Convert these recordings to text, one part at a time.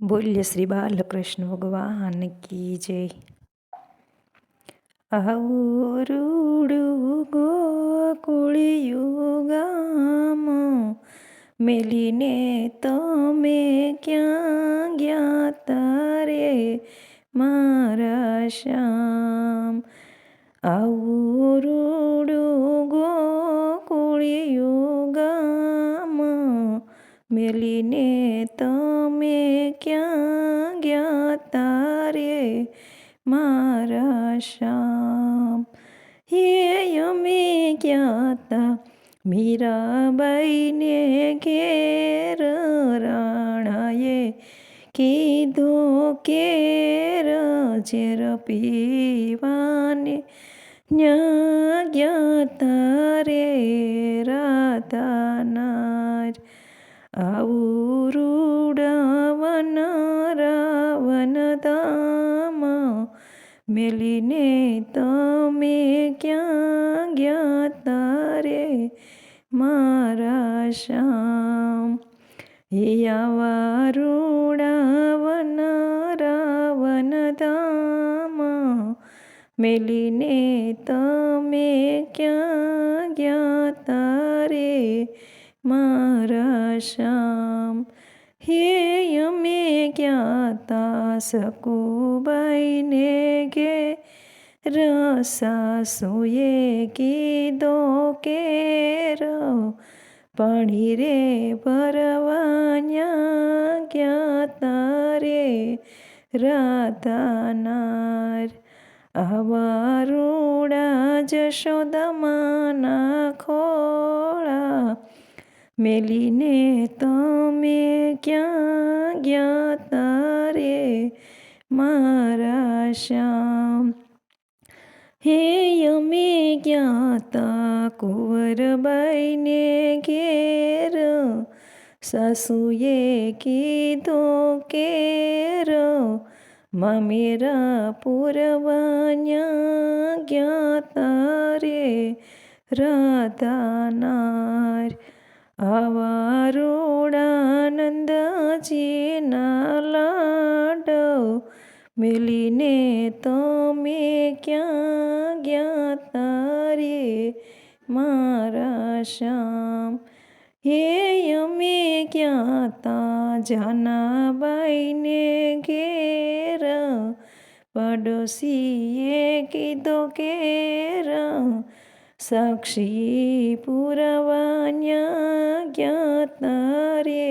બોલ્ય શ્રી બાલકૃષ્ણ ભગવાન કી જય આવરુડું ગોકુળિયું ગામ મેલીને તમે ક્યાં ગયા તારે મારા શ્યામ આવરુડું તારે મારા શ્યામ. હે અમે ગયા તા મીરાબાઈને ઘેર રાણાએ કીધો કે ઝેર પીવાને. ન્યા તારે રાધાનાર. આવું રૂડાવન મેલીને તમે ક્યાં ગયા તારે મારા શ્યામ હે આવા રૂડાવન રાવન ધામ મેલીને તમે ક્યાં ગયા તારે મારા શ્યામ हे ज्ञाता सकू बैने के रसुए की? दो के पढ़ी रे पर ज्ञाता रे रातानार अवारूढ़ा जशोदमाना खोड़ा। मिली ने तो मेरे રૂડા ક્યાં ગયા તારે મારા શ્યામ? હે અમે ગયા તા કુંવરબાઈને ઘેર? સાસુએ કીધો કેર? મમેરા પુરવાન્યા ગયા તારે? રાધાનાર આવા રોડાનંદજીના લાડવ મેલીને તમે ક્યાં ગયા તારે મારા શ્યામ હે અમે ક્યાં તા જાનાબાઈને ઘેર પડોશીએ કીધો કેર સાક્ષી પુરવાન્યા ગયા તારે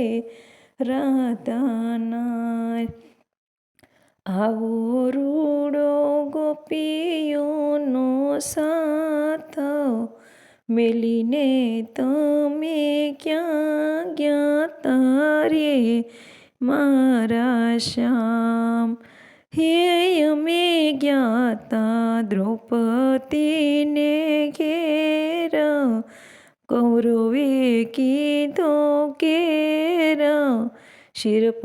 રાધાનાર આવો રૂડો ગોપીઓનો સાથ મેલીને તમે ક્યાં ગયા તારે મારા શ્યામ હે અમે ગયા તા દ્રૌપદીને ઘેર કૌરવે કીધો કેર શિરપુરવાને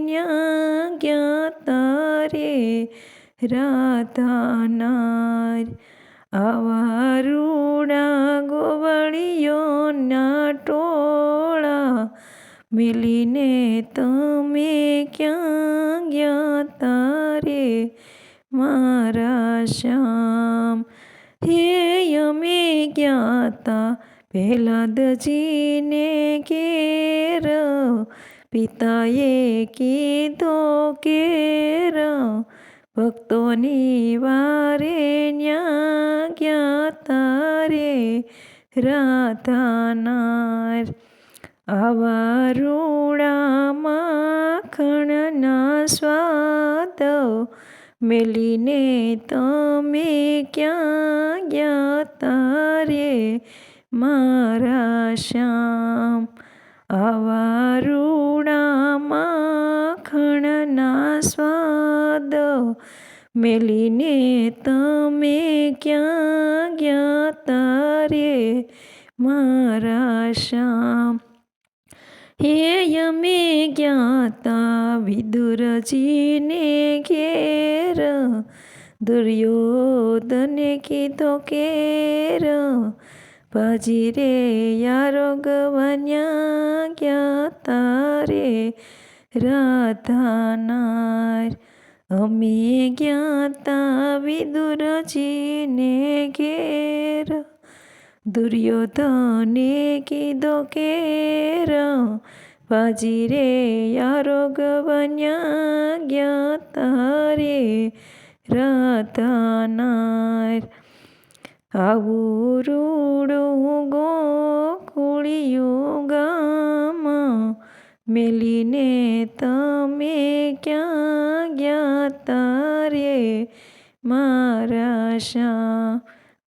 ન્યા ગયા તારે રાધાનાર આવા રૂડા ગોવળીઓના ટોળા મિલીને તમે ક્યાં ગયા તારે મારા શ્યામ હે અમે ગયા તા પહેલાદજીને કેર પિતાએ કીધો કેર ભક્તોની વારે ન્યા ગયા તારે રાધાનાર. આવા રૂડા માખણના સ્વાદ મેલીને તમે ક્યાં ગયા તારે મારા શ્યામ આવા રૂણા માખણના સ્વાદ મેલીને તમે ક્યાં ગયા તારે મારા શ્યામ હે અમે ગયા તા વિદુરજીને ઘેર દુર્યોધને કીધો કેર ભાજી રે યારો ગવાન્યા ગયા તારે રાધાનાર અમે જ્ઞાતા વિદુરજીને ઘેર દુર્યોધને કીધો કેર વાજી રે યારો ગવન્યા જ્ઞાતા રે રાધાનાર. આવું રૂડું ગોકુળિયું ગામ મેલીને, તમે ક્યાં ગયા તારે મારા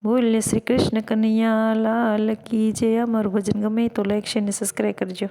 બોલે શ્રી કૃષ્ણ કનૈયા, લાલ કી જે અમારું ભજન ગમે તો લાઈક શેર ને સબસ્ક્રાઈબ કરજો.